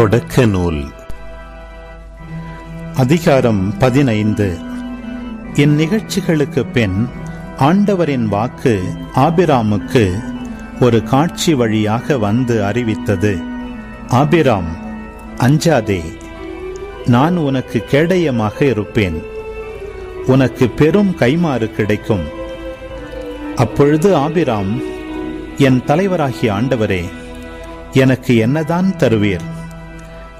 தொடக்க நூல் அதிகாரம் பதினைந்து. இந்நிகழ்ச்சிகளுக்கு பின் ஆண்டவரின் வாக்கு ஆபிராமுக்கு ஒரு காட்சி வழியாக வந்து அறிவித்தது. ஆபிராம் அஞ்சாதே நான் உனக்கு கேடயமாக இருப்பேன். உனக்கு பெரும் கைமாறு கிடைக்கும். அப்பொழுது ஆபிராம் என் தலைவராகிய ஆண்டவரே எனக்கு என்னதான் தருவீர்?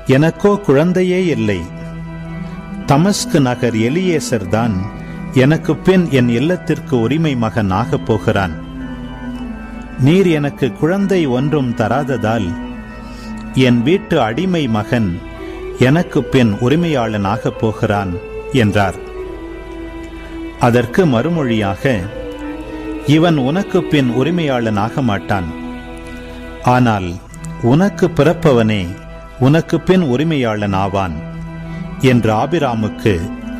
எனக்கோ குழந்தையே இல்லை. தமஸ்கு நகர் எலியேசர் தான் எனக்கு பின் என் இல்லத்திற்கு உரிமை மகன் ஆகப் போகிறான். நீர் எனக்கு குழந்தை ஒன்றும் தராததால் என் வீட்டு அடிமை மகன் எனக்கு பின் உரிமையாளன் ஆகப் போகிறான் என்றார். அதற்கு மறுமொழியாக இவன் உனக்கு பின் உரிமையாளன் ஆக மாட்டான். ஆனால் உனக்கு பிறப்பவனே உனக்கு பின் உரிமையாளன் ஆவான் என்று ஆபிராமுக்கு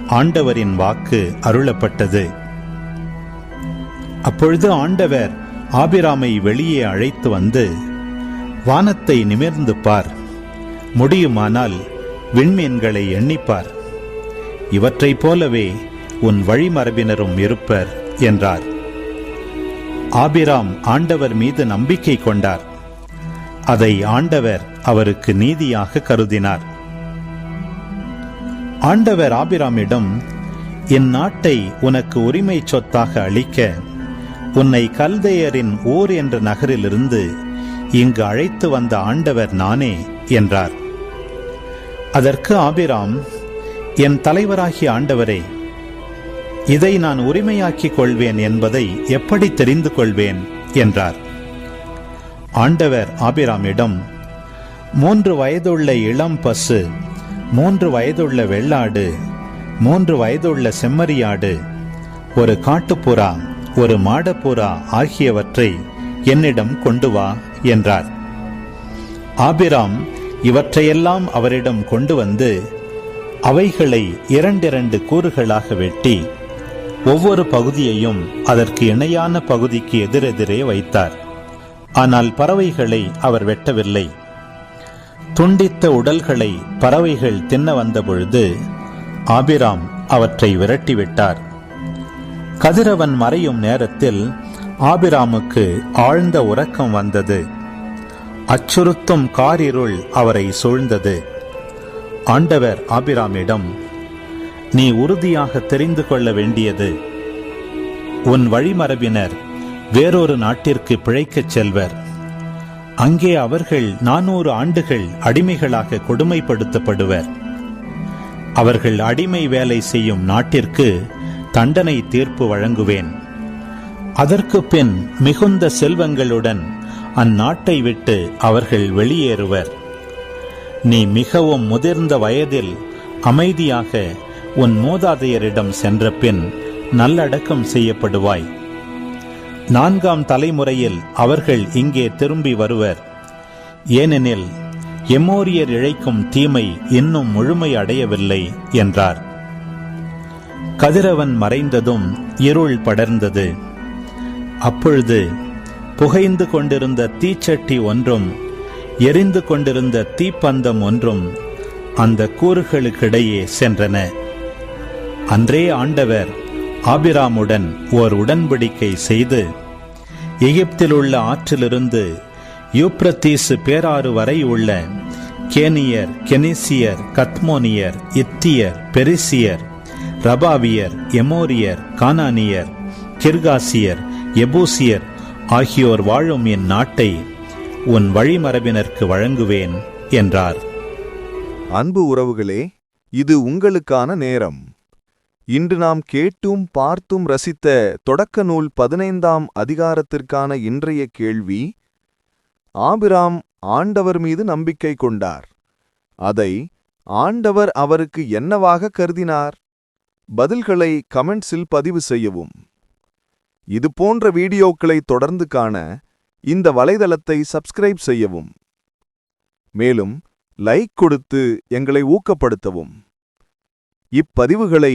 ஆண்டவரின் வாக்கு அருளப்பட்டது. அப்பொழுது ஆண்டவர் ஆபிராமை வெளியே அழைத்து வந்து வானத்தை நிமிர்ந்து பார் முடியுமானால் விண்மீன்களை எண்ணிப்பார் இவற்றைப் போலவே உன் வழிமரபினரும் இருப்பர் என்றார். ஆபிராம் ஆண்டவர் மீது நம்பிக்கை கொண்டார். அதை ஆண்டவர் அவருக்கு நீதியாக கருதினார். ஆண்டவர் ஆபிராமிடம் என் நாட்டை உனக்கு உரிமை சொத்தாக அளிக்க உன்னை கல்தையரின் ஊர் என்ற நகரிலிருந்து இங்கு அழைத்து வந்த ஆண்டவர் நானே என்றார். அதற்கு ஆபிராம் என் தலைவராகிய ஆண்டவரே இதை நான் உரிமையாக்கிக் கொள்வேன் என்பதை எப்படி தெரிந்து கொள்வேன்? என்றார். ஆண்டவர் ஆபிராமிடம் மூன்று வயதுள்ள இளம் பசு மூன்று வயதுள்ள வெள்ளாடு மூன்று வயதுள்ள செம்மறியாடு ஒரு காட்டுப்புறா ஒரு மாடப்புறா ஆகியவற்றை என்னிடம் கொண்டு வா என்றார். ஆபிராம் இவற்றையெல்லாம் அவரிடம் கொண்டு வந்து அவைகளை இரண்டிரண்டு கூறுகளாக வெட்டி ஒவ்வொரு பகுதியையும் அதற்கு இணையான பகுதிக்கு எதிரெதிரே வைத்தார். ஆனால் பறவைகளை அவர் வெட்டவில்லை. துண்டித்த உடல்களை பறவைகள் தின்ன வந்தபொழுது ஆபிராம் அவற்றை விரட்டிவிட்டார். கதிரவன் மறையும் நேரத்தில் ஆபிராமுக்கு ஆழ்ந்த உறக்கம் வந்தது. அச்சுறுத்தும் காரிருள் அவரை சூழ்ந்தது. ஆண்டவர் ஆபிராமிடம் நீ உறுதியாக தெரிந்து கொள்ள வேண்டியது. உன் வழிமரபினர் வேறொரு நாட்டிற்கு பிழைக்கச் செல்வர். அங்கே அவர்கள் நானூறு ஆண்டுகள் அடிமைகளாக கொடுமைப்படுத்தப்படுவர். அவர்கள் அடிமை வேலை செய்யும் நாட்டிற்கு தண்டனை தீர்ப்பு வழங்குவேன். அதற்கு பின் மிகுந்த செல்வங்களுடன் அந்நாட்டை விட்டு அவர்கள் வெளியேறுவர். நீ மிகவும் முதிர்ந்த வயதில் அமைதியாக உன் மூதாதையரிடம் சென்ற பின் நல்லடக்கம் செய்யப்படுவாய். நான்காம் தலைமுறையில் அவர்கள் இங்கே திரும்பி வருவர். ஏனெனில் எமோரியர் இழைக்கும் தீமை இன்னும் முழுமை அடையவில்லை என்றார். கதிரவன் மறைந்ததும் இருள் படர்ந்தது. அப்பொழுது புகைந்து கொண்டிருந்த தீச்சட்டி ஒன்றும் எரிந்து கொண்டிருந்த தீப்பந்தம் ஒன்றும் அந்த கூறுகளுக்கிடையே சென்றன. அன்றே ஆண்டவர் ஆபிராமுடன் ஓர் உடன்படிக்கை செய்து எகிப்தில் உள்ள ஆற்றிலிருந்து யூப்ரத்தீசு பேராறு வரை உள்ள கேனியர் கெனிசியர் கத்மோனியர் இத்தியர் பெரிசியர் ரபாவியர் எமோரியர் கானானியர் கிர்காசியர் எபூசியர் ஆகியோர் வாழும் என் நாட்டை உன் வழிமரபினருக்கு வழங்குவேன் என்றார். அன்பு உறவுகளே இது உங்களுக்கான நேரம். இன்று நாம் கேட்டும் பார்த்தும் ரசித்த தொடக்க நூல் பதினைந்தாம் அதிகாரத்திற்கான இன்றைய கேள்வி ஆபிராம் ஆண்டவர் மீது நம்பிக்கை கொண்டார். அதை ஆண்டவர் அவருக்கு என்னவாக கருதினார்? பதில்களை கமெண்ட்ஸில் பதிவு செய்யவும். இதுபோன்ற வீடியோக்களை தொடர்ந்து காண இந்த வலைதளத்தை சப்ஸ்கிரைப் செய்யவும். மேலும் லைக் கொடுத்து எங்களை ஊக்கப்படுத்தவும். இப்பதிவுகளை